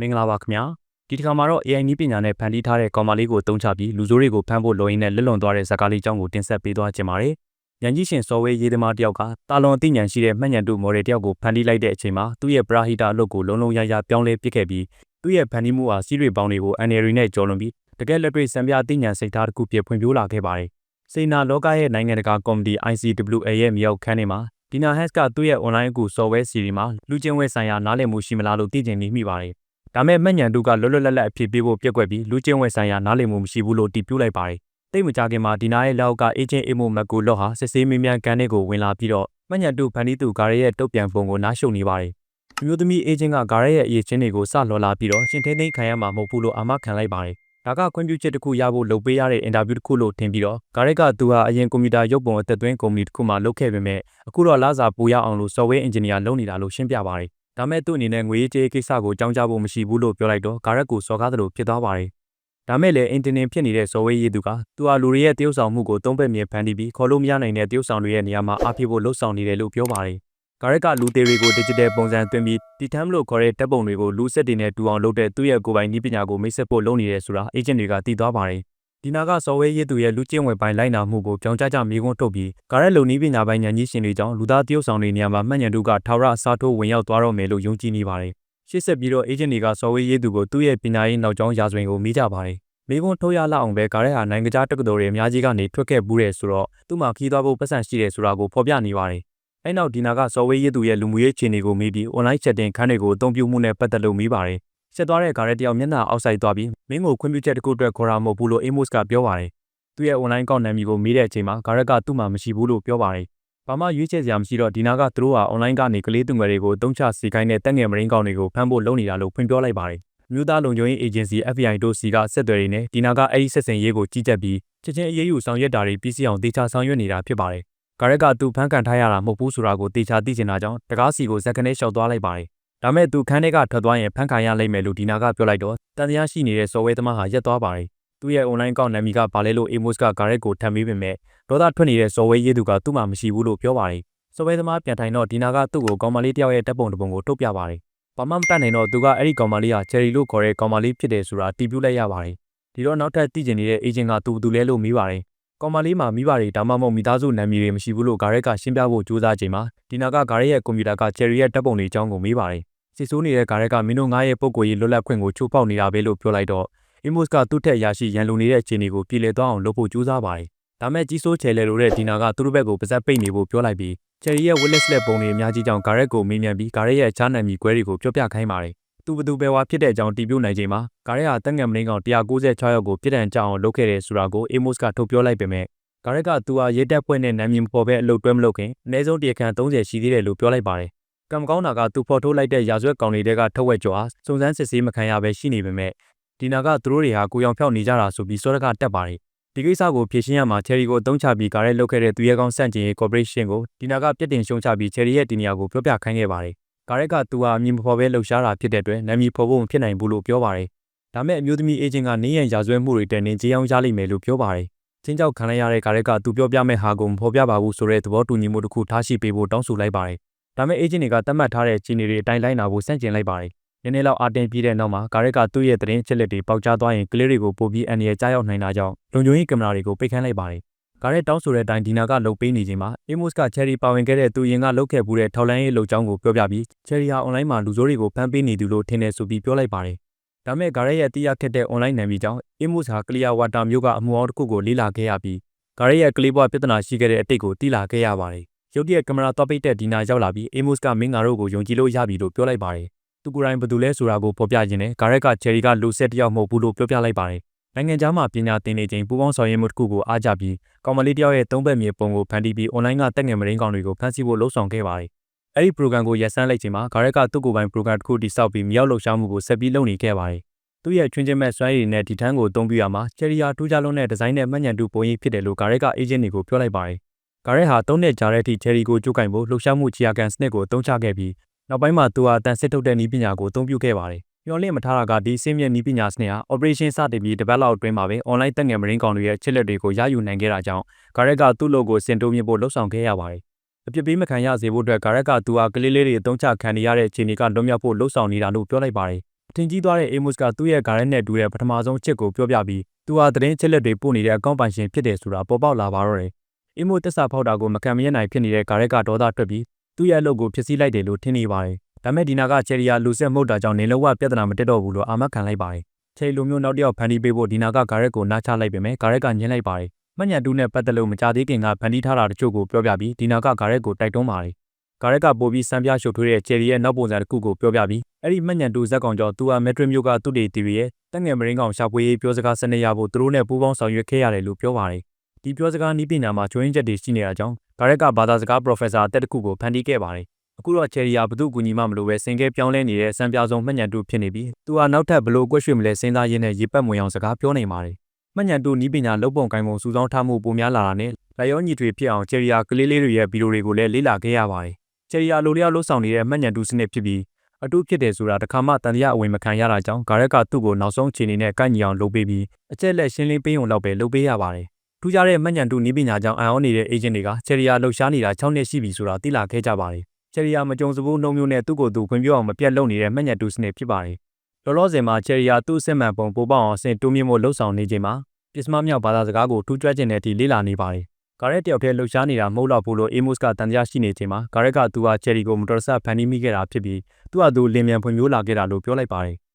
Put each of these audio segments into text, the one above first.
မင်္ဂလာပါခင်ဗျာဒီတစ်ခါမှာတော့ AI နည်းပညာနဲ့ဖန်တီးထားတဲ့ကောင်မလေးကိုတုံးချပြီးလူဆိုးတွေကိုဖမ်းဖို့လိုရင်းနဲ့လွတ်လွန်သွားတဲ့ဇာတ်ကားလေးအကြောင်းကိုတင်ဆက်ပေးသွားခြင်းပါတယ်။ညံကြီးရှင်စော်ဝဲရေးသမားတယောက်ကတာလွန်အသိဉာဏ်ရှိတဲ့မှတ်ဉာဏ်တုမော်ဒယ်တယောက်ကိုဖန်တီးလိုက်တဲ့အချိန်မှာသူ့ရဲ့ပရာဟိတအလုပ်ကိုလုံးလုံးရရပြောင်းလဲပစ်ခဲ့ပြီးသူ့ရဲ့ဖန်တီးမှုဟာစီးတွေပေါင်းတွေကိုအန်ရီရီနဲ့ကျော်လွန်ပြီးတကယ်လက်တွေ့စံပြအသိဉာဏ်စိတ်ထားတစ်ခုဖြစ်ဖွံ့ဖြိုးလာခဲ့ပါတယ်။စေနာလောကရဲ့နိုင်ငံတကာကော်မတီ ICWA ရဲ့မြောက်ခန်းထဲမှာဒီနာဟက်စ်ကသူ့ရဲ့ online အကူ software စီရီမှာလူချင်းဝဲဆိုင်ရာနားလည်မှုရှိမလားလို့သိချင်နေမိပါတယ်။ ဒါမဲ့မှတ်ဉာဏ်တုကလွတ်လွတ်လပ်လပ်အဖြစ်ပေးဖို့ပြက်ကွက်ပြီးလူချင်းဝဲဆိုင်ရာနားလည်မှုမရှိဘူးလို့တည်ပြုလိုက်ပါတယ်။တိတ်မကြခင်မှာဒီနာရဲ့လောက်ကအေဂျင့်အေမိုမက်ကိုလော့ဟာစစ်ဆေးမင်းမြန်ကန်တဲ့ကိုဝင်လာပြီးတော့မှတ်ဉာဏ်တုဖန်တီးသူဂါရဲရဲ့တုတ်ပြန်ပုံကိုနားရှုံနေပါတယ်။အမျိုးသမီးအေဂျင့်ကဂါရဲရဲ့အရေးချင်းတွေကိုစလော်လာပြီးတော့ရှင်ထင်းသိမ်းခံရမှာမဟုတ်ဘူးလို့အာမခံလိုက်ပါတယ်။ဒါကခွင့်ပြုချက်တစ်ခုရဖို့လုပ်ပေးရတဲ့အင်တာဗျူးတစ်ခုလို့ထင်ပြီးတော့ဂါရက်ကသူဟာအရင်ကွန်ပျူတာရုပ်ပုံအသက်သွင်းကုမ္ပဏီတစ်ခုမှလုပ်ခဲ့ပေမဲ့အခုတော့လာစာပူရအောင်လို့ software engineer လုပ်နေတာလို့ရှင်းပြပါတယ်။ ဒါမဲ့သူ့အနေနဲ့ငွေရေးကြေးကိစ္စကိုကြောင်းကြဖို့မရှိဘူးလို့ပြောလိုက်တော့ဂါရက်ကိုစော်ကားသလိုဖြစ်သွားပါတယ်။ဒါမဲ့လည်းအင်တင်တင်ဖြစ်နေတဲ့ software ရေးသူကသူဟာလူတွေရဲ့တရုပ်ဆောင်မှုကိုသုံးဘက်မြင်ဖန်တီးပြီးခေါ်လို့မရနိုင်တဲ့တရုပ်ဆောင်တွေရဲ့နေရာမှာအားဖြစ်ဖို့လှုပ်ဆောင်နေတယ်လို့ပြောပါတယ်။ဂါရက်ကလူသေးတွေကို digital ပုံစံသွင်းပြီးတီထမ်လို့ခေါ်တဲ့တပ်ပုံတွေကိုလူစက်တွေနဲ့တူအောင်လုပ်တဲ့သူ့ရဲ့ကိုယ်ပိုင်နည်းပညာကိုမိတ်ဆက်ဖို့လုပ်နေတယ်ဆိုတာ agent တွေကသိသွားပါတယ်။ ဒီနာက software ရေးသူရဲ့လူကျင့်ဝယ်ပိုင်းလိုက်နာမှုကိုကြောင်ကြကြမေးခွန်းထုတ်ပြီးဂါရက်လုံနည်းပညာပိုင်းဉာဏ်ကြီးရှင်တွေကြောင့်လူသားတရုပ်ဆောင်တွေနေရာမှာမှတ်ဉာဏ်တို့ကထာဝရအစားထိုးဝင်ရောက်သွားတော့မယ်လို့ယုံကြည်နေပါတယ်။ရှေ့ဆက်ပြီးတော့ agent တွေက software ရေးသူကိုသူ့ရဲ့ပညာရေးနောက်ကျောင်းရာဇဝင်ကိုမေးကြပါတယ်။မေးခွန်းထုတ်ရလောက်အောင်ပဲဂါရက်ဟာနိုင်ငံခြားတက္ကသိုလ်တွေအများကြီးကနေထွက်ခဲ့ဘူးတယ်ဆိုတော့သူ့မှာခီးသွားဖို့ပတ်စံရှိတယ်ဆိုတာကိုဖော်ပြနေပါတယ်။အဲ့နောက်ဒီနာက software ရေးသူရဲ့လူမှုရေးခြေအနေကိုမေးပြီး online chatting ခန်းတွေကိုအသုံးပြုမှုနဲ့ပတ်သက်လို့မေးပါတယ်။ ဆက်သွားတဲ့ဂါရက်တယောက်မျက်နှာအောက်ဆိုင်သွားပြီးမင်းကိုခွင့်ပြုချက်တစ်ခုအတွက်ခေါ်တာမဟုတ်ဘူးလို့ Amos ကပြောပါတယ်။သူ့ရဲ့ online ကောက်နာမည်ကိုမေးတဲ့အချိန်မှာဂါရက်ကသူ့မှာမရှိဘူးလို့ပြောပါတယ်။ဘာမှရွေးချယ်စရာမရှိတော့ဒီနာကသူတို့ဟာ online ကနေကလေးသူငယ်တွေကိုတုံးချစီခိုင်းတဲ့တက်ငယ်မရင်းကောင်တွေကိုဖမ်းဖို့လုပ်နေတာလို့ဖွင့်ပြောလိုက်ပါတယ်။မြို့သားလုံခြုံရေး agency FBI တို့စီကဆက်သွယ်ရင်းနဲ့ဒီနာကအဲ့ဒီဆက်ဆင်ရေးကိုကြီးကြပ်ပြီးချက်ချင်းအရေးယူဆောင်ရွက်တာတွေပြီးစီအောင်တေချာဆောင်ရွက်နေတာဖြစ်ပါတယ်။ဂါရက်ကသူဖမ်းကန်ထားရတာမဟုတ်ဘူးဆိုတာကိုတေချာသိချင်တာကြောင့်တကားစီကိုဇက်ကနေလျှောက်သွားလိုက်ပါတယ်။ ဒါမဲ့သူခန်းထဲကထွက်သွားရင်ဖမ်းခံရလိမ့်မယ်လို့ဒီနာကပြောလိုက်တော့တန်တရားရှိနေတဲ့စော်ဝဲသမားဟာရက်သွားပါတယ်။သူ့ရဲ့ online ကောက်နာမည်ကဘာလဲလို့ Amos ကဂါရက်ကိုထပ်မေးပေမဲ့ဒေါသထွက်နေတဲ့စော်ဝဲရေးသူကသူ့မှာမရှိဘူးလို့ပြောပါတယ်။စော်ဝဲသမားပြန်ထိုင်တော့ဒီနာကသူ့ကိုကောင်မလေးတယောက်ရဲ့တပ်ပုံတစ်ပုံကိုထုတ်ပြပါတယ်။ဘာမှမတတ်နိုင်တော့သူကအဲ့ဒီကောင်မလေးဟာချယ်ရီလို့ခေါ်တဲ့ကောင်မလေးဖြစ်တယ်ဆိုတာတီးပြလိုက်ရပါတယ်။ဒီတော့နောက်ထပ်သိကျင်နေတဲ့ agent ကသူ့သူလဲလို့မေးပါတယ်။ကောင်မလေးမှာမိဘတွေဒါမှမဟုတ်မိသားစုနာမည်တွေမရှိဘူးလို့ဂါရက်ကရှင်းပြဖို့ကြိုးစားချိန်မှာဒီနာကဂါရက်ရဲ့ကွန်ပျူတာကချယ်ရီရဲ့တပ်ပုံတွေအကြောင်းကိုမေးပါတယ်။ စစ်ဆိုးနေတဲ့ဂါရက်ကမင်းတို့ငါးရဲ့ပုံကိုယ်ရေးလွတ်လပ်ခွင့်ကိုချိုးဖောက်နေတာပဲလို့ပြောလိုက်တော့ Amos ကသူ့ထက်ရရှိရန်လိုနေတဲ့အခြေအနေကိုပြည်လည်သွားအောင်လုပ်ဖို့ကြိုးစားပါတယ်။ဒါမဲ့ကြီးစိုးချယ်လေလိုတဲ့ဒီနာကသူတို့ဘက်ကိုပါဇက်ပိတ်နေဖို့ပြောလိုက်ပြီးချယ်ရီရဲ့ Willis လက်ပုံတွေအများကြီးကြောင့်ဂါရက်ကိုမေးမြန်းပြီးဂါရက်ရဲ့အခြားနာမည်ကွဲတွေကိုပြောပြခိုင်းပါတယ်။သူဘသူပဲဝါဖြစ်တဲ့အကြောင်းတီးပြနိုင်ချိန်မှာဂါရက်ဟာတက်ငယ်မင်းကောင်196ယောက်ကိုပြစ်ဒဏ်ကြအောင်လုပ်ခဲ့တယ်ဆိုတာကို Amos ကထုတ်ပြောလိုက်ပေမဲ့ဂါရက်ကသူဟာရဲတပ်ဖွဲ့နဲ့နာမည်မပေါ်ဘဲအလုပ်တွဲမလုပ်ခင်အနည်းဆုံးတရားခံ30ရှိသေးတယ်လို့ပြောလိုက်ပါတယ်။ ကံမကောင်းတာကသူဖော်ထုတ်လိုက်တဲ့ရာဇဝတ်ကောင်တွေကထက်ဝက်ကျော်ဟာစုံစမ်းစစ်ဆေးမခံရဘဲရှိနေပေမဲ့ဒီနာကသူတို့တွေဟာကိုရောင်ဖြောက်နေကြတာဆိုပြီးစောရကတက်ပါတယ်။ဒီကိစ္စကိုဖြေရှင်းရမှာချယ်ရီကိုအသုံးချပြီးဂါရက်လုပ်ခဲ့တဲ့သူရဲကောင်းစန့်ကျင်ရေးကော်ပိုရေးရှင်းကိုဒီနာကပြစ်တင်ရှုံချပြီးချယ်ရီရဲ့ဒီနေရာကိုပြောပြခိုင်းခဲ့ပါတယ်။ဂါရက်ကသူဟာအမည်မဖော်ဘဲလှုပ်ရှားတာဖြစ်တဲ့အတွက်နာမည်ဖော်ဖို့မဖြစ်နိုင်ဘူးလို့ပြောပါတယ်။ဒါမဲ့အမျိုးသမီးအေဂျင့်ကနေရန်ရာဇဝဲမှုတွေတက်နေကြေးအောင်ရလိမ့်မယ်လို့ပြောပါတယ်။ချင်းကြောက်ခံရတဲ့ဂါရက်ကသူပြောပြမဲ့ဟာကိုမဖော်ပြပါဘူးဆိုတဲ့သဘောတူညီမှုတစ်ခုထားရှိပေးဖို့တောင်းဆိုလိုက်ပါတယ်။ ဒါမဲ့အေဂျင့်တွေကတတ်မှတ်ထားတဲ့ခြေနေတွေအတိုင်းလိုက်နာဖို့စန့်ကျင်လိုက်ပါတယ်။နည်းနည်းလောက်အာတင်ပြီးတဲ့နောက်မှာဂါရက်ကသူ့ရဲ့သတင်းချက်လက်တွေပေါက်ကြားသွားရင်ကလေးတွေကိုပို့ပြီးအန်ရကြားရောက်နိုင်တာကြောင့်လုံခြုံရေးကင်မရာတွေကိုပိတ်ခန်းလိုက်ပါတယ်။ဂါရက်တောင်းဆိုတဲ့အတိုင်းဒီနာကလှုပ်ပေးနေချိန်မှာ Amos က Cherry ပါဝင်ခဲ့တဲ့သူရင်ကလှုပ်ခဲ့မှုတဲ့ထောက်လန်းရေးလှုပ်ကြောင်းကိုပြောပြပြီး Cherry ဟာ online မှာလူဆိုးတွေကိုဖမ်းပေးနေသူလို့ထင်တယ်ဆိုပြီးပြောလိုက်ပါတယ်။ဒါမဲ့ဂါရက်ရဲ့တရားခက်တဲ့ online နာမည်ကြောင့် Amos ဟာ Clear Water မျိုးကအမှုအောင်တစ်ခုကိုလေ့လာခဲ့ရပြီးဂါရက်ရဲ့ကလေးဘွားပြဿနာရှိခဲ့တဲ့အတိတ်ကိုသိလာခဲ့ရပါတယ်။ ရုတ်တရက်ကင်မရာတော့ပိတ်တဲ့ဒီနာရောက်လာပြီး Amos ကမင်းငါတို့ကိုယုံကြည်လို့ရပြီလို့ပြောလိုက်ပါတယ်။သူကိုယ်တိုင်ဘယ်သူလဲဆိုတာကိုဖော်ပြခြင်းနဲ့ဂါရက်ကချယ်ရီကလူဆက်တယောက်မဟုတ်ဘူးလို့ပြောပြလိုက်ပါတယ်။နိုင်ငံခြားမှာပညာသင်နေချိန်ပူပေါင်းဆောင်ရွက်မှုတစ်ခုကိုအားကြပြီးကောင်မလေးတယောက်ရဲ့သုံးဘက်မြေပုံကိုဖန်တီးပြီး online ကတက်ငယ်မရင်းကောင်တွေကိုဖန်ဆီးဖို့လှုံ့ဆော်ခဲ့ပါတယ်။အဲ့ဒီ program ကိုရက်စမ်းလိုက်ချိန်မှာဂါရက်ကသူ့ကိုယ်ပိုင် program တစ်ခုတိစောက်ပြီးမြောက်လှုပ်ရှားမှုကိုဆက်ပြီးလုပ်နေခဲ့ပါတယ်။သူ့ရဲ့ချွင်းချင်းမဲ့စွမ်းရည်နဲ့ဒီထန်းကိုအသုံးပြုရမှာချယ်ရီယာထူးခြားလုံးတဲ့ဒီဇိုင်းနဲ့မှတ်ဉာဏ်တူပုံရိပ်ဖြစ်တယ်လို့ဂါရက်ကအအေဂျင့်တွေကိုပြောလိုက်ပါတယ်။ ဂါရက်ဟာသုံးနှစ်ကြာတဲ့အထိချယ်ရီကိုကြိုးကင်ဖို့လှုပ်ရှားမှုချီယာကန်စနစ်ကိုအသုံးချခဲ့ပြီးနောက်ပိုင်းမှာသူဟာတန်စစ်ထုတ်တဲ့နည်းပညာကိုအသုံးပြုခဲ့ပါတယ်။မျော်လင့်မထားတာကဒီစင်းမြင့်နည်းပညာစနစ်ဟာ operation စတင်ပြီးတပတ်လောက်အတွင်းမှာပဲ online တက်ငယ်မရင်းကောင်တွေရဲ့ချစ်လက်တွေကိုရယူနိုင်ခဲ့တာကြောင့်ဂါရက်ကသူ့ logo စင်တိုးမြင့်ဖို့လှုံ့ဆော်ခဲ့ရပါတယ်။အပြစ်ပေးမခံရစေဖို့အတွက်ဂါရက်ကသူဟာကလေးလေးတွေအသုံးချခံနေရတဲ့အခြေအနေကလွန်မြောက်ဖို့လှုံ့ဆော်နေတာလို့ပြောလိုက်ပါတယ်။အထင်ကြီးသွားတဲ့ Amos ကသူ့ရဲ့ဂါရက်နဲ့တူတဲ့ပထမဆုံးအချက်ကိုပြောပြပြီးသူဟာသတင်းချက်လက်တွေပို့နေတဲ့အကောင့်ပိုင်ရှင်ဖြစ်တယ်ဆိုတာပေါ်ပေါက်လာပါတော့တယ်။ Amos တက်စာဖောက်တာကိုမခံမရနိုင်ဖြစ်နေတဲ့ဂါရက်ကဒေါသထွက်ပြီးသူ့ရဲ့အလုပ်ကိုဖျက်ဆီးလိုက်တယ်လို့ထင်နေပါတယ်။ဒါမဲ့ဒီနာကချယ်ရီယာလူဆက်မှုတ်တာကြောင့်နေလုံးဝပြဿနာမတက်တော့ဘူးလို့အာမခံလိုက်ပါတယ်။ချယ်ရီလိုမျိုးနောက်တစ်ယောက်ဖန်တီးပေးဖို့ဒီနာကဂါရက်ကိုနားချလိုက်ပေမဲ့ဂါရက်ကညှင်းလိုက်ပါတယ်။မှညံတူးနဲ့ပတ်သက်လို့မကြသေးခင်ကဖန်တီးထားတာတချို့ကိုပြောပြပြီးဒီနာကဂါရက်ကိုတိုက်တွန်းပါတယ်။ဂါရက်ကပို့ပြီးစံပြရှုပ်ထွေးတဲ့ချယ်ရီရဲ့နောက်ပုံစံတစ်ခုကိုပြောပြပြီးအဲ့ဒီမှညံတူးဇက်ကောင်ကျော်သူဟာမက်ထရစ်မျိုးကသူ့တေတီရဲ့တက်ငယ်မရင်းကောင်ရှာဖွေရေးပြောစကားစနစ်ရဖို့သူတို့နဲ့ပူးပေါင်းဆောင်ရွက်ခဲ့ရတယ်လို့ပြောပါတယ်။ ဒီပြောစကားနီးပညာမှာကျွင်းချက်တွေရှိနေတာကြောင့်ဂါရက်ကဘာသာစကားပရိုဖက်ဆာအသက်တစ်ခုကိုဖန်တီးခဲ့ပါတယ်။အခုတော့ချယ်ရီယာဘသူ့ကူညီမှမလို့ပဲစင်ကဲပြောင်းလဲနေတဲ့စံပြဆုံးမှညံတူးဖြစ်နေပြီးသူဟာနောက်ထပ်ဘလို့ကွက်ရွှေ့မလဲစဉ်းစားရင်းနဲ့ရေပတ်မွေအောင်စကားပြောနေပါတယ်။မှညံတူးနီးပညာလုတ်ပုံကိုင်ပုံစူးစောင်းထားမှုပိုများလာတာနဲ့လက်ရောညီထွေဖြစ်အောင်ချယ်ရီယာကလေးလေးတွေရဲ့ဗီဒီယိုတွေကိုလည်းလေ့လာခဲ့ရပါတယ်။ချယ်ရီယာလိုလျောက်လှုပ်ဆောင်နေတဲ့မှညံတူးစနစ်ဖြစ်ပြီးအတူဖြစ်တယ်ဆိုတာတခါမှတန်တရားအဝင်မခံရတာကြောင့်ဂါရက်ကသူ့ကိုနောက်ဆုံးအခြေအနေနဲ့ကိုက်ညီအောင်လုပ်ပေးပြီးအကျက်လက်ရှင်းလင်းပေးုံလောက်ပဲလုပ်ပေးရပါတယ်။ ထူးခြားတဲ့မှညံတူနီးပညာကြောင့်အံ့ဩနေတဲ့အေဂျင့်တွေကချယ်ရီယာလှုပ်ရှားနေတာ6နှစ်ရှိပြီဆိုတာသိလာခဲ့ကြပါတယ်။ချယ်ရီယာမကြုံစဘူးနှုံမျိုးနဲ့သူ့ကိုယ်သူခွင့်ပြုအောင်မပြတ်လုပ်နေတဲ့မှညံတူစနစ်ဖြစ်ပါတယ်။လောလောဆယ်မှာချယ်ရီယာသူ့အစစ်မှန်ပုံပိုပေါက်အောင်အဆင့်တိုးမြင့်ဖို့လှုပ်ဆောင်နေချိန်မှာပစ္စမမြောက်ဘာသာစကားကိုထူးကျွမ်းကျင်တဲ့အထိလေ့လာနေပါတယ်။ဂါရက်တယောက်တည်းလှုပ်ရှားနေတာမဟုတ်တော့ဘူးလို့အေးမုစ်ကတန်တရားရှိနေချိန်မှာဂါရက်ကသူဟာချယ်ရီကိုမတော်တဆဖန်တီးမိခဲ့တာဖြစ်ပြီးသူ့ဟာသူလင်မြန်ဖွံ့ဖြိုးလာခဲ့တာလို့ပြောလိုက်ပါတယ်။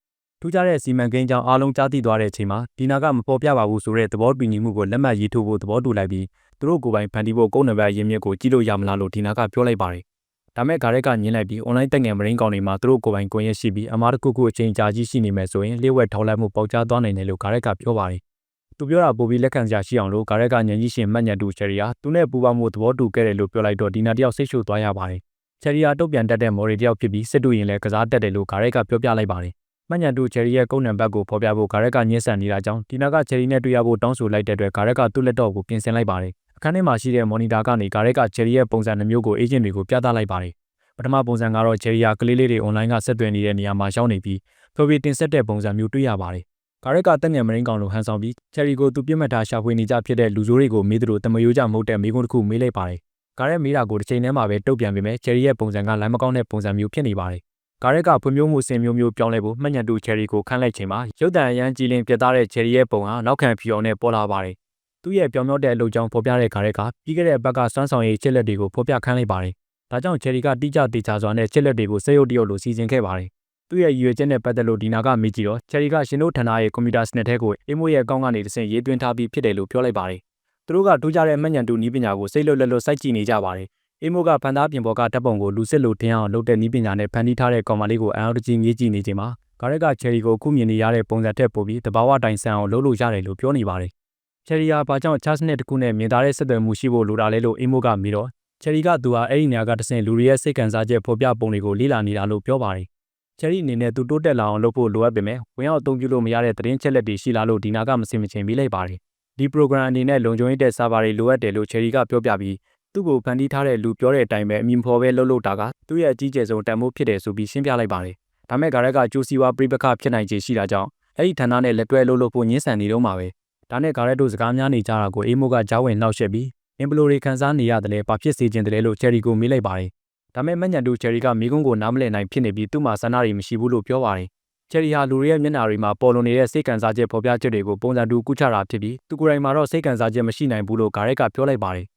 ထူးခြားတဲ့စီမံကိန်းကြောင့်အားလုံးကြားသိသွားတဲ့အချိန်မှာဒီနာကမပေါ်ပြပါဘူးဆိုတဲ့သဘောတူညီမှုကိုလက်မှတ်ရေးထိုးဖို့သဘောတူလိုက်ပြီးသူတို့ကိုယ်ပိုင်ဖန်တီးဖို့ကုန်းနံပါတ်ရင်းမြစ်ကိုကြည့်လို့ရမလားလို့ဒီနာကပြောလိုက်ပါတယ်။ဒါမဲ့ဂါရက်ကညင်းလိုက်ပြီး online တက်ငယ်မရင်းကောင်တွေမှာသူတို့ကိုယ်ပိုင်ကွန်ရက်ရှိပြီးအမားတစ်ခုခုအချိန်ကြာကြီးရှိနေမယ်ဆိုရင်လျှို့ဝှက်ထောက်လိုက်မှုပေါက်ကြားသွားနိုင်တယ်လို့ဂါရက်ကပြောပါတယ်။သူပြောတာပိုပြီးလက်ခံစရာရှိအောင်လို့ဂါရက်ကညင်ကြီးရှင်မှတ်ညတ်တူချယ်ရီယာသူနဲ့ပူပေါင်းမှုသဘောတူခဲ့တယ်လို့ပြောလိုက်တော့ဒီနာတယောက်စိတ်ရှုပ်သွားရပါတယ်။ချယ်ရီယာတုတ်ပြန်တက်တဲ့မော်ရီတယောက်ဖြစ်ပြီးစစ်တူရင်လည်းကစားတက်တယ်လို့ဂါရက်ကပြောပြလိုက်ပါတယ်။ မှတ်ညံတူချယ်ရီရဲ့ကုန်းနံပါတ်ကိုဖော်ပြဖို့ဂါရက်ကညှင်းဆန်နေတာကြောင့်ဒီနာကချယ်ရီနဲ့တွေ့ရဖို့တောင်းဆိုလိုက်တဲ့အတွက်ဂါရက်ကသူ့လက်တော့ကိုပြင်ဆင်လိုက်ပါတယ်။အခန်းထဲမှာရှိတဲ့မော်နီတာကနေဂါရက်ကချယ်ရီရဲ့ပုံစံနှမျိုးကိုအေဂျင့်တွေကိုပြသလိုက်ပါတယ်။ပထမပုံစံကတော့ချယ်ရီယာကလေးလေးတွေအွန်လိုင်းကဆက်သွယ်နေတဲ့နေရာမှာရောက်နေပြီးဖော်ပြတင်ဆက်တဲ့ပုံစံမျိုးတွေ့ရပါတယ်။ဂါရက်ကတက်ငယ်မရင်းကောင်လိုဟန်ဆောင်ပြီးချယ်ရီကိုသူပြစ်မှတ်ထားရှာဖွေနေကြဖြစ်တဲ့လူဆိုးတွေကိုမေးသလိုတမယိုးကြမဟုတ်တဲ့မိကုန်းတစ်ခုမေးလိုက်ပါတယ်။ဂါရက်မေးတာကိုတစ်ချိန်တည်းမှာပဲတုတ်ပြန်ပေမဲ့ချယ်ရီရဲ့ပုံစံကလမ်းမကောင်းတဲ့ပုံစံမျိုးဖြစ်နေပါတယ်။ ဂါရက်ကဖွံ့ဖြိုးမှုစင်မျိုးမျိုးပြောင်းလဲဖို့မှတ်ညံတူချယ်ရီကိုခန့်လိုက်ချိန်မှာရုပ်တံအရန်ကြည်လင်ပြတ်သားတဲ့ချယ်ရီရဲ့ပုံဟာနောက်ခံဖြူအောင်နဲ့ပေါ်လာပါတယ်။သူ့ရဲ့ပြောင်မြောက်တဲ့အလုပ်ကြောင့်ဖော်ပြတဲ့ဂါရက်ကပြီးခဲ့တဲ့ဘက်ကစွမ်းဆောင်ရည်ချက်လက်တွေကိုဖော်ပြခန့်လိုက်ပါတယ်။ဒါကြောင့်ချယ်ရီကတိကျတေချာစွာနဲ့ချက်လက်တွေကိုစက်ရုပ်တရုပ်လိုစီစဉ်ခဲ့ပါတယ်။သူ့ရဲ့ရည်ရွယ်ချက်နဲ့ပတ်သက်လို့ဒီနာကမေးကြည့်တော့ချယ်ရီကရှင်တို့ဌာနရဲ့ကွန်ပျူတာစနစ်ထဲကိုအေးမိုးရဲ့အကောင့်ကနေတဆင့်ရေးသွင်းထားပြီးဖြစ်တယ်လို့ပြောလိုက်ပါတယ်။သူတို့ကတိုးကြတဲ့မှတ်ညံတူနီးပညာကိုစိတ်လွတ်လွတ်လွတ်စိုက်ကြည့်နေကြပါတယ်။ အေးမိုးကဖန်သားပြင်ပေါ်ကတပ်ပုံကိုလူစစ်လိုတင်အောင်လုပ်တဲ့နီးပညာနဲ့ဖန်တီးထားတဲ့ကောင်မလေးကိုအအောင်တကြီးငေးကြည့်နေချိန်မှာဂါရက်ကချယ်ရီကိုခုမြင်နေရတဲ့ပုံစံထက်ပိုပြီးတဘာဝတိုင်ဆန်အောင်လုပ်လို့ရတယ်လို့ပြောနေပါတယ်။ချယ်ရီယာဘာကြောင့်ချားစနစ်တစ်ခုနဲ့မြင်သာတဲ့ဆက်သွယ်မှုရှိဖို့လိုတာလဲလို့အေးမိုးကမေးတော့ချယ်ရီကသူဟာအဲ့ဒီနေရာကတဆင့်လူတွေရဲ့စိတ်ခံစားချက်ဖော်ပြပုံတွေကိုလေ့လာနေတာလို့ပြောပါတယ်။ချယ်ရီအနေနဲ့သူတိုးတက်လာအောင်လုပ်ဖို့လိုအပ်ပေမဲ့ဝင်ရောက်အသုံးပြုလို့မရတဲ့သတင်းချက်လက်တွေရှိလာလို့ဒီနာကမစင်မချင်းပြီးလိုက်ပါတယ်။ဒီ program အနေနဲ့လုံခြုံရေးတဲ့ server တွေလိုအပ်တယ်လို့ချယ်ရီကပြောပြပြီး သူ့ကိုဖန်တီးထားတဲ့လူပြောတဲ့အတိုင်းပဲအမြင်ဖော်ပဲလှုပ်လှုပ်တာကသူ့ရဲ့အကြီးကျယ်ဆုံးတန်ဖိုးဖြစ်တယ်ဆိုပြီးရှင်းပြလိုက်ပါတယ်။ဒါမဲ့ဂါရက်ကကျိုးစီဝါပြိပခဖြစ်နိုင်ခြေရှိတာကြောင့်အဲ့ဒီဌာနနဲ့လက်တွဲလှုပ်လှုပ်ဖို့ညှင်းဆန်နေတော့မှာပဲ။ဒါနဲ့ဂါရက်တို့စကားများနေကြတာကိုအေးမိုးကကြားဝင်နှောက်ယှက်ပြီးအင်ပလိုတွေခန်းစားနေရတယ်လေဘာဖြစ်စေချင်တယ်လို့ချယ်ရီကိုမေးလိုက်ပါတယ်။ဒါမဲ့မညံတူချယ်ရီကမိကုန်းကိုနားမလည်နိုင်ဖြစ်နေပြီးသူ့မှာဆန္ဒတွေမရှိဘူးလို့ပြောပါတယ်။ချယ်ရီဟာလူတွေရဲ့မျက်နှာတွေမှာပေါ်လွန်နေတဲ့စိတ်ကန်စားချက်ဖော်ပြချက်တွေကိုပုံစံတူကူးချတာဖြစ်ပြီးသူကိုယ်တိုင်မှာတော့စိတ်ကန်စားချက်မရှိနိုင်ဘူးလို့ဂါရက်ကပြောလိုက်ပါတယ်။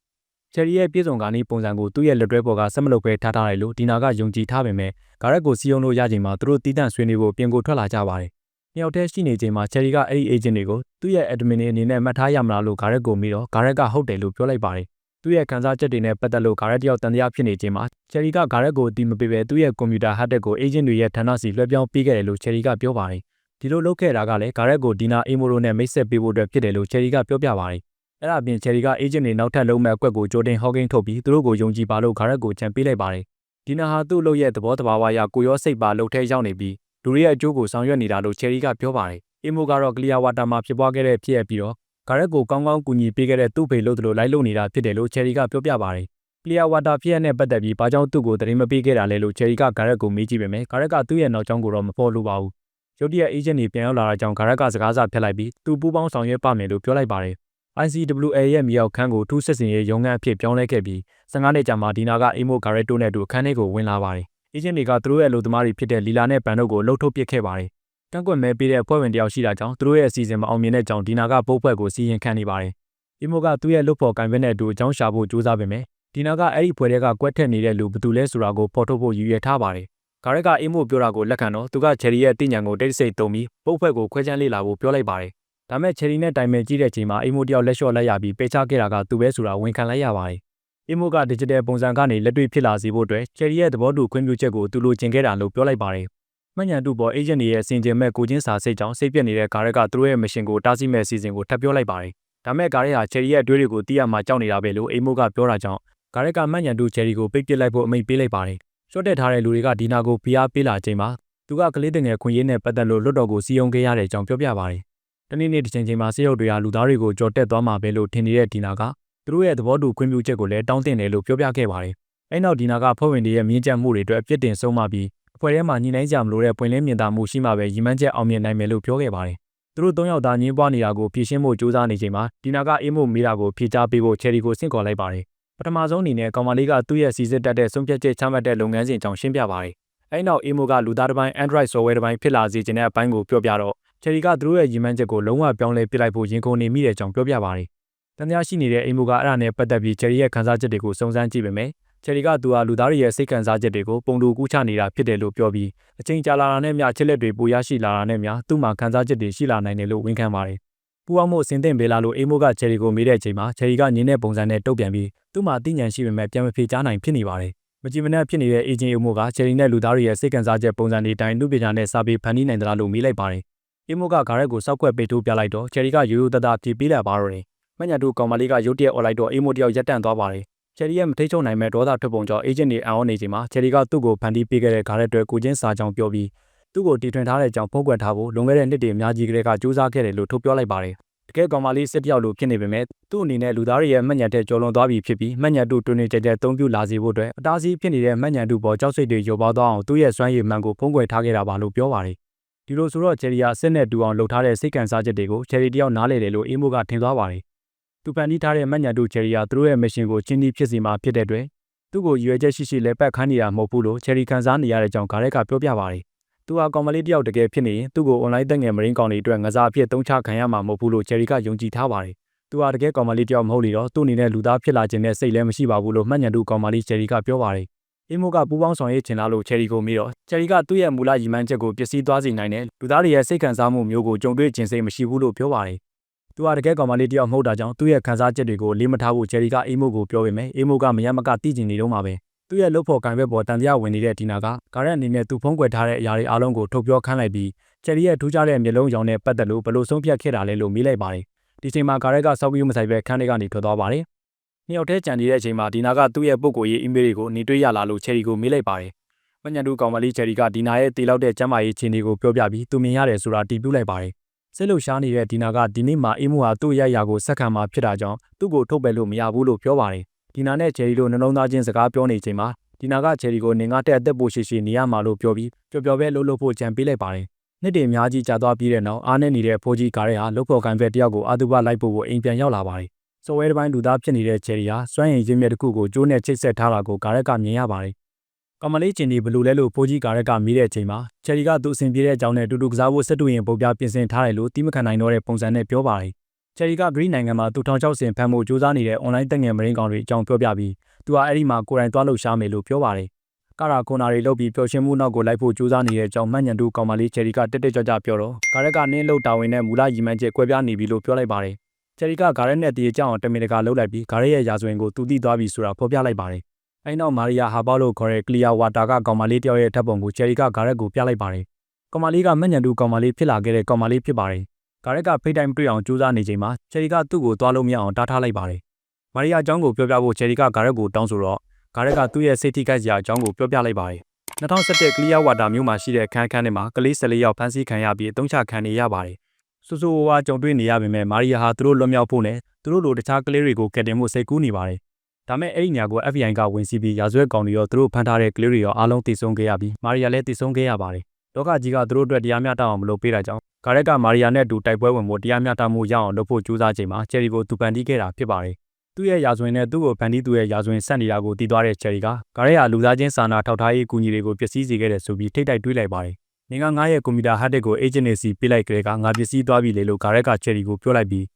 ချယ်ရီရဲ့ပြည်စုံကာနီးပုံစံကိုသူ့ရဲ့လက်တွဲပေါ်ကဆက်မလုပ်ပဲထားထားတယ်လို့ဒီနာကယုံကြည်ထားပေမဲ့ဂါရက်ကိုစီယုံလို့ရချိန်မှာသူတို့တီးတန့်ဆွေးနွေးဖို့ပြင်ကိုထွက်လာကြပါတယ်။နှစ်ယောက်တည်းရှိနေချိန်မှာချယ်ရီကအဲ့ဒီ agent တွေကိုသူ့ရဲ့ admin အနေနဲ့မှတ်ထားရမလားလို့ဂါရက်ကိုမေးတော့ဂါရက်ကဟုတ်တယ်လို့ပြောလိုက်ပါတယ်။သူ့ရဲ့ခံစားချက်တွေနဲ့ပတ်သက်လို့ဂါရက်တယောက်တန်တရားဖြစ်နေချိန်မှာချယ်ရီကဂါရက်ကိုအတိမပေးပဲသူ့ရဲ့ကွန်ပျူတာဟတ်တက်ကို agent တွေရဲ့ဌာနစီလွှဲပြောင်းပေးခဲ့တယ်လို့ချယ်ရီကပြောပါတယ်။ဒီလိုလုပ်ခဲ့တာကလည်းဂါရက်ကိုဒီနာအေမိုရိုနဲ့မိတ်ဆက်ပေးဖို့အတွက်ဖြစ်တယ်လို့ချယ်ရီကပြောပြပါတယ်။ အဲ့ဒါပြင်ချယ်ရီက agent တွေနောက်ထပ်လုံးမဲ့အကွက်ကိုကြိုတင်ဟော့ကင်းထုတ်ပြီးသူတို့ကိုယုံကြည်ပါလို့ဂါရက်ကိုချန်ပေးလိုက်ပါတယ်။ဒီနာဟာသူ့လုပ်ရဲ့သဘောတဘာဝအရကိုရောစိတ်ပါလှုပ်ထဲရောက်နေပြီးလူတွေရဲ့အကျိုးကိုဆောင်ရွက်နေတာလို့ချယ်ရီကပြောပါတယ်။အေမိုကတော့ကလီယာဝါတာမှာဖြစ်ပွားခဲ့တဲ့ဖြစ်ရပြီးတော့ဂါရက်ကိုကောင်းကောင်းကူညီပေးခဲ့တဲ့သူ့ဖေလို့သူတို့လိုက်လုပ်နေတာဖြစ်တယ်လို့ချယ်ရီကပြောပြပါတယ်။ကလီယာဝါတာဖြစ်ရတဲ့ပတ်သက်ပြီးဘာကြောင့်သူ့ကိုသတင်းမပေးခဲ့တာလဲလို့ချယ်ရီကဂါရက်ကိုမေးကြည့်ပေမဲ့ဂါရက်ကသူ့ရဲ့နောက်ကျောင်းကိုတော့မဖော်လို့ပါဘူး။ရုတ်တရက် agent တွေပြန်ရောက်လာတာကြောင့်ဂါရက်ကစကားစာဖျက်လိုက်ပြီးသူပူပေါင်းဆောင်ရွက်ပါမယ်လို့ပြောလိုက်ပါတယ်။ ICWA ရဲ့မြောက်ခန်းကိုထူးစစ်စင်ရေးရုံးခန်းအဖြစ်ပြောင်းလဲခဲ့ပြီး15နှစ်ကြာမှဒီနာကအေမိုဂါရက်တိုနဲ့အတူအခန်းထဲကိုဝင်လာပါတယ်။ agent တွေကသူတို့ရဲ့အလုပ်သမားတွေဖြစ်တဲ့လီလာနဲ့ပန်တို့ကိုလှုပ်ထုတ်ပစ်ခဲ့ပါတယ်ကန့်ကွက်မဲပေးတဲ့အဖွဲ့ဝင်တယောက်ရှိတာကြောင့်သူတို့ရဲ့အစီအစဉ်မအောင်မြင်တဲ့ကြောင့်ဒီနာကဘုတ်ဖွဲ့ကိုစီရင်ခံနေပါတယ်။အီမိုကသူ့ရဲ့လုတ်ဖော်ကင်ဘက်နဲ့အတူအကြောင်းရှာဖို့ကြိုးစားပေမဲ့ဒီနာကအဲ့ဒီဖွဲ့တွေကကွက်ထက်နေတဲ့လူဘယ်သူလဲဆိုတာကိုဖော်ထုတ်ဖို့ရည်ရွယ်ထားပါတယ်။ဂါရက်ကအီမိုပြောတာကိုလက်ခံတော့သူကချယ်ရီရဲ့တည်ညံကိုတိတ်ဆိတ်တုံပြီးဘုတ်ဖွဲ့ကိုခွဲချမ်းလေးလာဖို့ပြောလိုက်ပါတယ်။ ဒါမဲ့ချယ်ရီနဲ့တိုင်ပင်ကြည့်တဲ့အချိန်မှာအီမိုတယောက်လက်လျှော့လိုက်ရပြီးပေချခဲ့တာကသူပဲဆိုတာဝန်ခံလိုက်ရပါတယ်။အီမိုက digital ပုံစံကနေလက်တွေ့ဖြစ်လာစေဖို့အတွက်ချယ်ရီရဲ့သဘောတူခွင့်ပြုချက်ကိုသူလိုချင်ခဲ့တာလို့ပြောလိုက်ပါတယ်။မှန်ညံတူပေါ် agent တွေရဲ့စင်ကြင်မဲ့ကိုချင်းစာစိတ်ကြောင့်စိတ်ပြက်နေတဲ့ဂါရက်ကသူတို့ရဲ့မရှင်ကိုတားဆီးမဲ့အစီအစဉ်ကိုထပ်ပြောလိုက်ပါတယ်။ဒါမဲ့ဂါရက်ဟာချယ်ရီရဲ့အတွေးတွေကိုသိရမှကြောက်နေတာပဲလို့အိမ်မိုကပြောတာကြောင့်ဂါရက်ကမှန်ညံတူချယ်ရီကိုပိတ်ပစ်လိုက်ဖို့အမိန့်ပေးလိုက်ပါတယ်။ရှော့တက်ထားတဲ့လူတွေကဒီနာကိုဖိအားပေးလာချိန်မှာသူကကလေးတငယ်ခွင့်ရေးနဲ့ပတ်သက်လို့လွတ်တော်ကိုစီယုံခဲ့ရတဲ့အကြောင်းပြောပြပါတယ်။ တနေ့နေ့တစ်ချိန်ချိန်မှာစေရုပ်တွေကလူသားတွေကိုကြော်တက်သွားမှာပဲလို့ထင်နေတဲ့ဒီနာကသူတို့ရဲ့သဘောတူခွင့်ပြုချက်ကိုလည်းတောင်းတင်တယ်လို့ပြောပြခဲ့ပါတယ်။အဲနောက်ဒီနာကဖွဲ့ဝင်တွေရဲ့မြင့်ကျက်မှုတွေအတွက်အပြစ်တင်ဆုံးမပြီးအဖွဲ့ထဲမှာညီနိုင်ကြမလို့တဲ့ပွင့်လင်းမြင်သာမှုရှိမှပဲရီမန်းချက်အောင်မြင်နိုင်မယ်လို့ပြောခဲ့ပါတယ်။သူတို့၃ယောက်သားညင်းပွားနေတာကိုဖြေရှင်းဖို့ကြိုးစားနေချိန်မှာဒီနာကအေးမို့မိတာကိုဖြေချပေးဖို့ချယ်ရီကိုဆင့်ခေါ်လိုက်ပါတယ်။ပထမဆုံးအနေနဲ့ကောင်မလေးကသူ့ရဲ့စီစစ်တက်တဲ့ဆုံးဖြတ်ချက်ချမှတ်တဲ့လုပ်ငန်းစဉ်အကြောင်းရှင်းပြပါတယ်။အဲဒီနောက်အေးမိုကလူသားတစ်ပိုင်း Android software တစ်ပိုင်းဖြစ်လာစေခြင်းတဲ့အပိုင်းကိုပြောပြတော့ ချယ်ရီကသူတို့ရဲ့ရီမန်းချက်ကိုလုံးဝပြောင်းလဲပစ်လိုက်ဖို့ရင်ကုန်နေမိတဲ့အကြောင်းပြောပြပါတယ်။တန်တရားရှိနေတဲ့အိမ်မိုကအဲ့ဒါနဲ့ပတ်သက်ပြီးချယ်ရီရဲ့ခန်းစားချက်တွေကိုစုံစမ်းကြည့်ပေမဲ့ချယ်ရီကသူဟာလူသားတွေရဲ့စိတ်ခံစားချက်တွေကိုပုံတူကူးချနေတာဖြစ်တယ်လို့ပြောပြီးအချိန်ကြာလာတာနဲ့မျှချစ်လက်တွေပိုရရှိလာတာနဲ့မျှသူ့မှာခံစားချက်တွေရှိလာနိုင်တယ်လို့ဝန်ခံပါတယ်။ပူအောင်မို့အစင်သင့်ပေးလာလို့အိမ်မိုကချယ်ရီကိုမေးတဲ့အချိန်မှာချယ်ရီကညင်းတဲ့ပုံစံနဲ့တုတ်ပြန်ပြီးသူ့မှာသိဉာဏ်ရှိပေမဲ့ပြန်မဖြေချနိုင်ဖြစ်နေပါတယ်။မကြည်မနှက်ဖြစ်နေတဲ့အေဂျင်အိမ်မိုကချယ်ရီနဲ့လူသားတွေရဲ့စိတ်ခံစားချက်ပုံစံတွေတိုင်းလူပညာနဲ့စာပေဖန်တီးနိုင်သလားလို့မေးလိုက်ပါတယ်။ အိမ်မိုကဂါရက်ကိုစောက်ကွက်ပေးထိုးပြလိုက်တော့ချယ်ရီကရိုးရိုးသားသားဖြေပေးလာပါတော့တယ်။မညာတို့ကောင်မလေးကရုတ်တရက်អော်လိုက်တော့အိမ်မိုတယောက်ရက်တန့်သွားပါတယ်ချယ်ရီရဲ့မထိတ်ချုံနိုင်မဲ့ဒေါသထွက်ပုံကြောင့်အေဂျင့်တွေအံ့ဩနေချိန်မှာချယ်ရီကသူ့ကိုဖန်တီးပေးခဲ့တဲ့ဂါရက်တွေကိုချင်းစာကြောင်ပြောပြီးသူ့ကိုတီထွင်ထားတဲ့အကြောင်းဖုံးကွယ်ထားဖို့လွန်ခဲ့တဲ့နှစ်တွေအများကြီးကလေးကစူးစမ်းခဲ့တယ်လို့ထုတ်ပြောလိုက်ပါတယ်။တကယ်ကောင်မလေးစစ်တယောက်လိုဖြစ်နေပေမဲ့သူ့အနေနဲ့လူသားတွေရဲ့မှတ်ညံတဲ့ကျော်လွန်သွားပြီဖြစ်ပြီးမှတ်ညံတို့တွင်တွင်ကြဲကြဲသုံးပြလာစေဖို့အတွက်အတားအဆီးဖြစ်နေတဲ့မှတ်ညံတို့ပေါ်ကြောက်စိတ်တွေရောပေါသွားအောင်သူ့ရဲ့စွမ်းရည်မှန်ကိုဖုံးကွယ်ထားခဲ့တာပါလို့ပြောပါတယ်။ ဒီလိုဆိုတော့ချယ်ရီယာစစ်နဲ့တူအောင်လှုပ်ထားတဲ့စိတ်ကန်စားချက်တွေကိုချယ်ရီတယောက်နားလေတယ်လို့အေးမိုကထင်သွားပါတယ်သူဖန်တီးထားတဲ့မညံတို့ချယ်ရီယာသူတို့ရဲ့မရှင်ကိုချင်းတီးဖြစ်စီမှာဖြစ်တဲ့အတွက်သူ့ကိုရွယ်ချက်ရှိရှိလဲပတ်ခန်းနေတာမဟုတ်ဘူးလို့ချယ်ရီကန်စားနေရတဲ့အကြောင်းဂါရက်ကပြောပြပါတယ်။သူဟာကောင်မလေးတယောက်တကယ်ဖြစ်နေရင်သူ့ကိုအွန်လိုင်းတက်ငယ်မရင်းကောင်တွေအတွက်ငစားအဖြစ်သုံးချခံရမှာမဟုတ်ဘူးလို့ချယ်ရီကယုံကြည်ထားပါတယ်။သူဟာတကယ်ကောင်မလေးတယောက်မဟုတ်လေတော့သူ့အနေနဲ့လူသားဖြစ်လာခြင်းနဲ့စိတ်လည်းမရှိပါဘူးလို့မှတ်ညံတို့ကောင်မလေးချယ်ရီကပြောပါတယ်။ အင်းမိုကပူပေါင်းဆောင်ရေးချင်လားလို့ချယ်ရီကိုမေးတော့ချယ်ရီကသူ့ရဲ့မူလရည်မှန်းချက်ကိုပျက်စီးသွားစေနိုင်တဲ့လူသားတွေရဲ့စိတ်ခံစားမှုမျိုးကိုကြုံတွေ့ခြင်းစိတ်မရှိဘူးလို့ပြောပါတယ်။သူဟာတကယ်ကောင်မလေးတယောက်မဟုတ်တာကြောင့်သူ့ရဲ့ခံစားချက်တွေကိုလေးမထားဖို့ချယ်ရီကအေးမိုကိုပြောပေမဲ့အေးမိုကမရမကတိကျင်နေတော့မှာပဲသူ့ရဲ့လှုပ်ဖို့ကံဘက်ပေါ်တန်တရားဝင်နေတဲ့ဒီနာကဂါရက်အနေနဲ့သူဖုံးကွယ်ထားတဲ့အရာတွေအားလုံးကိုထုတ်ပြောခန်းလိုက်ပြီးချယ်ရီရဲ့ထူးခြားတဲ့မျက်လုံးရောင်နဲ့ပတ်သက်လို့ဘလို့ဆုံးဖြတ်ခဲ့တာလဲလို့မေးလိုက်ပါတယ်ဒီချိန်မှာဂါရက်ကစောက်ပြီးမဆိုင်ပဲခန်းထဲကနေထွက်သွားပါတယ် နှစ်ယောက်တည်းကြံနေတဲ့အချိန်မှာဒီနာကသူ့ရဲ့ပုဂ္ဂိုလ်ရေးအီးမေးလ်တွေကိုနေတွေ့ရလာလို့ချယ်ရီကိုမေးလိုက်ပါတယ်မညံတူကောင်မလေးချယ်ရီကဒီနာရဲ့တေလောက်တဲ့ကျမ်းမာရေးခြေနေကိုပြောပြပြီးသူမြင်ရတယ်ဆိုတာတီးပြလိုက်ပါတယ်စိတ်လှုပ်ရှားနေတဲ့ဒီနာကဒီနေ့မှအေးမှုဟာသူ့ရဲ့ရာကိုစက္ကန့်မှဖြစ်တာကြောင့်သူ့ကိုထုတ်ပယ်လို့မရဘူးလို့ပြောပါတယ်ဒီနာနဲ့ချယ်ရီတို့နှလုံးသားချင်းစကားပြောနေချိန်မှာဒီနာကချယ်ရီကိုနေငါတက်အသက်ပိုရှိရှိနေရမှာလို့ပြောပြီးပျော်ပျော်ပဲလှုပ်လှုပ်ဖို့ကြံပေးလိုက်ပါတယ်နှစ်တည်အများကြီးကြာသွားပြီးတဲ့နောက်အားနဲ့နေတဲ့ဖိုးကြီးကားရဲဟာလုတ်ဖို့ကန်ဖက်တယောက်ကိုအာသူဘလိုက်ဖို့ကိုအိမ်ပြန်ရောက်လာပါတယ်။ စော်ဝဲတစ်ပိုင်းလူသားဖြစ်နေတဲ့ချယ်ရီဟာစွမ်းရည်ရင်းမြစ်တစ်ခုကိုကျိုးနဲ့ချိတ်ဆက်ထားတာကိုကားရက်ကမြင်ရပါတယ်။ကမလေးကျင်ဒီဘလူလဲလို့ဖိုးကြီးကားရက်ကမိတဲ့အချိန်မှာချယ်ရီကသူ့အစဉ်ပြေတဲ့အကြောင်းနဲ့တူတူကစားဖို့စက်တူရင်ပုံပြပြင်ဆင်ထားတယ်လို့တိမခံနိုင်တော့တဲ့ပုံစံနဲ့ပြောပါတယ်။ချယ်ရီကဂရီနိုင်ငံမှာသူထောင်ချောက်စင်ဖမ်းဖို့ကြိုးစားနေတဲ့အွန်လိုင်းတက်ငယ်မရင်းကောင်တွေအကြောင်းပြောပြပြီးသူဟာအဲ့ဒီမှာကိုယ်တိုင်သွားလှုပ်ရှားမယ်လို့ပြောပါတယ်ကာရာကွန်နာတွေလုပ်ပြီးပျော်ရွှင်မှုနောက်ကိုလိုက်ဖို့ကြိုးစားနေတဲ့အကြောင်းမှတ်ညံတူကောင်မလေးချယ်ရီကတက်တက်ကြွကြွပြောတော့ဂါရက်ကနင်းလို့တာဝန်နဲ့မူလရီမန်းချက်ကွဲပြားနေပြီလို့ပြောလိုက်ပါတယ် ချယ်ရီကဂါရက်နဲ့တည်ကြအောင်တမင်တကာလှုပ်လိုက်ပြီးဂါရက်ရဲ့ရာဇဝင်ကိုသူသိသွားပြီဆိုတာဖော်ပြလိုက်ပါတယ်အဲနောက်မာရီယာဟာပေါလို့ခေါ်တဲ့ကလီယာဝါတာကကောင်မလေးတယောက်ရဲ့ထပ်ပုံကိုချယ်ရီကဂါရက်ကိုပြလိုက်ပါတယ်ကောင်မလေးကမှတ်ညံတူကောင်မလေးဖြစ်လာခဲ့တဲ့ကောင်မလေးဖြစ်ပါတယ်ဂါရက်ကဖိတ်တိုင်းတွေ့အောင်ကြိုးစားနေချိန်မှာချယ်ရီကသူ့ကိုသွားလို့မရအောင်တားထားလိုက်ပါတယ်မာရီယာအကြောင်းကိုပြောပြဖို့ချယ်ရီကဂါရက်ကိုတောင်းဆိုတော့ဂါရက်ကသူ့ရဲ့စိတ်ထိခိုက်စရာအကြောင်းကိုပြောပြလိုက်ပါတယ်2017ကလီယာဝါတာမြို့မှာရှိတဲ့ခန်းခန်းထဲမှာကလေး14ယောက်ဖမ်းဆီးခံရပြီးအသုံးချခံနေရပါတယ်။ ဆူဆူဝါဝါကြုံတွေ့နေရပေမဲ့မာရီယာဟာသူတို့လွတ်မြောက်ဖို့နဲ့သူတို့လိုတခြားကလေးတွေကိုကယ်တင်ဖို့စိတ်ကူးနေပါတယ်။ဒါမဲ့အဲ့ဒီညကို FBI ကဝင်စီးပြီးရာဇဝတ်ကောင်တွေရောသူတို့ဖမ်းထားတဲ့ကလေးတွေရောအားလုံးတည်ဆုံခဲ့ရပြီးမာရီယာလည်းတည်ဆုံခဲ့ရပါတယ်။လောကကြီးကသူတို့အတွက်တရားမျှတအောင်မလုပ်ပေးတာကြောင့်ဂါရက်ကမာရီယာနဲ့အတူတိုက်ပွဲဝင်ဖို့တရားမျှတမှုရအောင်လုပ်ဖို့ကြိုးစားချိန်မှာချယ်ရီကိုသူပန်တီးခဲ့တာဖြစ်ပါတယ်။သူ့ရဲ့ရာဇဝင်နဲ့သူ့ကိုဖန်တီးသူရဲ့ရာဇဝင်ဆက်နေတာကိုတည်သွားတဲ့ချယ်ရီကဂါရက်ဟာလူသားချင်းစာနာထောက်ထားရေးအကူအညီတွေကိုပျက်စီးစေခဲ့တဲ့ဆိုပြီးထိတ်တိုက်တွေးလိုက်ပါတယ် နင်ကငါရဲ့ကွန်ပျူတာ hard disk ကို agent တွေစီပေးလိုက်ကြတဲ့ကငါပစ္စည်းသွားပြီလေလို့ဂါရက်ကချယ်ရီကိုပြောလိုက်ပြီး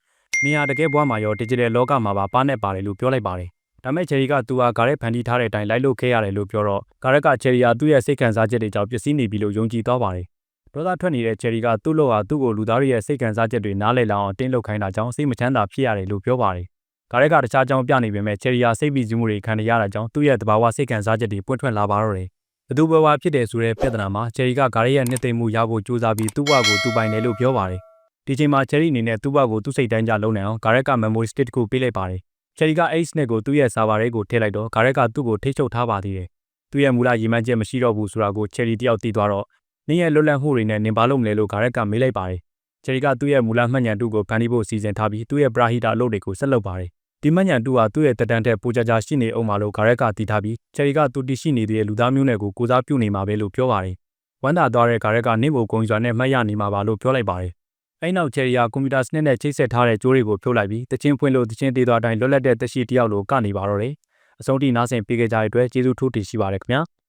နေရာတကယ်ဘွားမှာရော digital လောကမှာပါပါနဲ့ပါတယ်လို့ပြောလိုက်ပါတယ်။ဒါမဲ့ချယ်ရီကသူဟာဂါရက်ဖန်တီးထားတဲ့အတိုင်းလိုက်လို့ခဲ့ရတယ်လို့ပြောတော့ဂါရက်ကချယ်ရီဟာသူ့ရဲ့စိတ်ခံစားချက်တွေကြောင့်ပျက်စီးနေပြီလို့ယုံကြည်သွားပါတယ်။ဒေါသထွက်နေတဲ့ချယ်ရီကသူ့လို့ဟာသူ့ကိုလူသားတွေရဲ့စိတ်ခံစားချက်တွေနားလည်လောင်အောင်တင်းလုပ်ခိုင်းတာကြောင့်စိတ်မချမ်းသာဖြစ်ရတယ်လို့ပြောပါတယ်။ဂါရက်ကတခြားကြောင်းပြနေပေမဲ့ချယ်ရီဟာစိတ်ပြီးစီးမှုတွေခံနေရတာကြောင့်သူ့ရဲ့တဘာဝစိတ်ခံစားချက်တွေပွင့်ထွက်လာပါတော့တယ်။ ဘသူဘဝဖြစ်တယ်ဆိုတဲ့ပြဿနာမှာချယ်ရီကဂါရက်ရဲ့နှစ်သိမ့်မှုရဖို့ကြိုးစားပြီးသူ့ဘဝကိုသူပိုင်တယ်လို့ပြောပါတယ်။ဒီချိန်မှာချယ်ရီအနေနဲ့သူ့ဘဝကိုသူ့စိတ်တိုင်းကြလုံးနိုင်အောင်ဂါရက်က memory stick တစ်ခုပေးလိုက်ပါတယ်။ချယ်ရီက H နဲ့ကိုသူ့ရဲ့ server တွေကိုထည့်လိုက်တော့ဂါရက်ကသူ့ကိုထိတ်ချုပ်ထားပါသေးတယ်။သူ့ရဲ့မူလရည်မှန်းချက်မရှိတော့ဘူးဆိုတာကိုချယ်ရီတယောက်သိသွားတော့နင်းရဲ့လွတ်လပ်မှုတွေနဲ့နင်ဘာလုပ်မလဲလို့ဂါရက်ကမေးလိုက်ပါတယ်။ချယ်ရီကသူ့ရဲ့မူလမှတ်ဉာဏ်တုကိုဖန်တီးဖို့စီစဉ်ထားပြီးသူ့ရဲ့ပရာဟိတာအလုပ်တွေကိုဆက်လုပ်ပါတယ်။ ဒီမှတ်ဉာဏ်တုဟာသူ့ရဲ့တက်တန်းတဲ့ပူကြကြရှိနေအောင်မလို့ဂါရက်ကတည်ထားပြီးချယ်ရီကသူတည်ရှိနေတဲ့လူသားမျိုးနွယ်ကိုကိုစားပြုနေမှာပဲလို့ပြောပါတယ်။ဝမ်းသာသွားတဲ့ဂါရက်ကနင့်ကိုဂုံရွာနဲ့မှတ်ရနေမှာပါလို့ပြောလိုက်ပါတယ်။အဲ့နောက်ချယ်ရီယာကွန်ပျူတာစနစ်နဲ့ချိတ်ဆက်ထားတဲ့ကြိုးတွေကိုဖြုတ်လိုက်ပြီးတချင်းဖွင့်လို့တချင်းသေးသွားတိုင်းလွတ်လပ်တဲ့တက်ရှိတယောက်လိုကနေပါတော့တယ်။အဆုံးထိနားဆင်ပေးကြတဲ့အတွက်ကျေးဇူးထူးတင်ရှိပါတယ်ခင်ဗျာ။